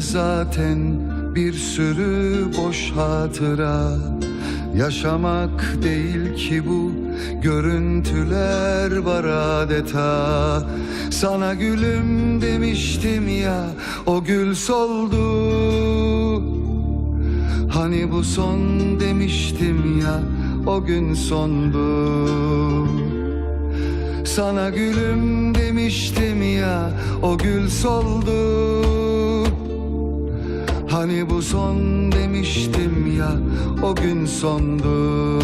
zaten bir sürü boş hatıra. Yaşamak değil ki bu görüntüler var adeta. Sana gülüm demiştim ya o gül soldu. Hani bu son demiştim ya o gün sondu Sana gülüm demiştim ya o gül soldu. Hani bu son demiştim ya o gün sondu.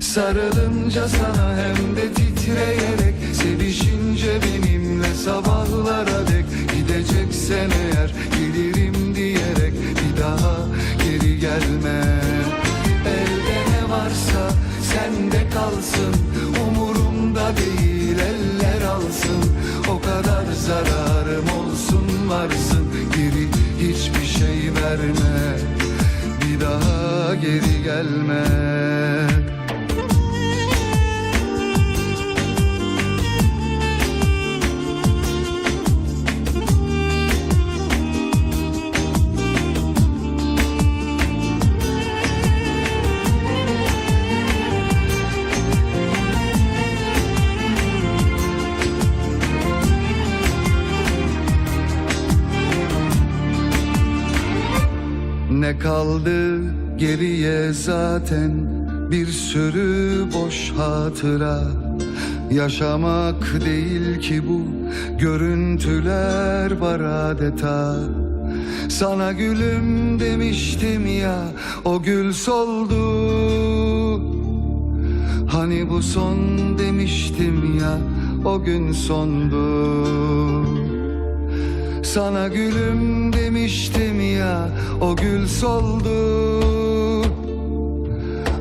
Sarılınca sana hem de titreyerek Sevişince benimle sabahlara dek. Gideceksen eğer gelirim diyerek Bir daha geri gelme. Elde ne varsa sende kalsın zararım olsun varsın. Geri hiçbir şey verme. Bir daha geri gelme Ne kaldı geriye zaten? Bir sürü boş hatıra. Yaşamak değil ki bu. Görüntüler var adeta. Sana gülüm demiştim ya o gül soldu. Hani bu son demiştim ya o gün sondu. Sana gülüm demiştim ya o gül soldu.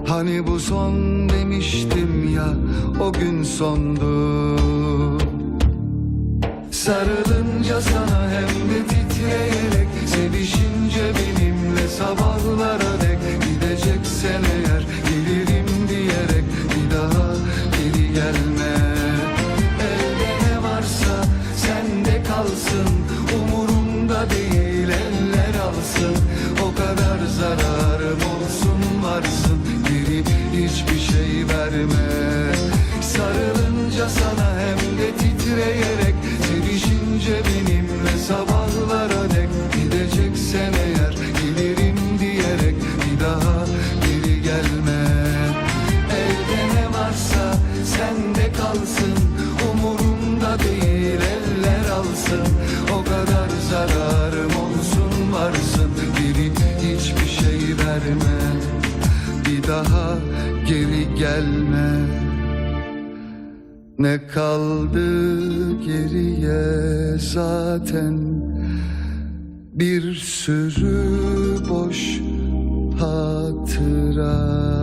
Hani bu son demiştim ya o gün sondu. Sarılınca sana hem de titreyerek Sevişince sana hem de titreyerek Sevişince benimle sabahlara dek. Gideceksen eğer gelirim diyerek Bir daha geri gelme. Elde ne varsa sende kalsın Umurumda değil eller alsın. O kadar zararım olsun varsın. Geri hiçbir şey verme Bir daha geri gelme ne kaldı geriye zaten? Bir sürü boş hatıra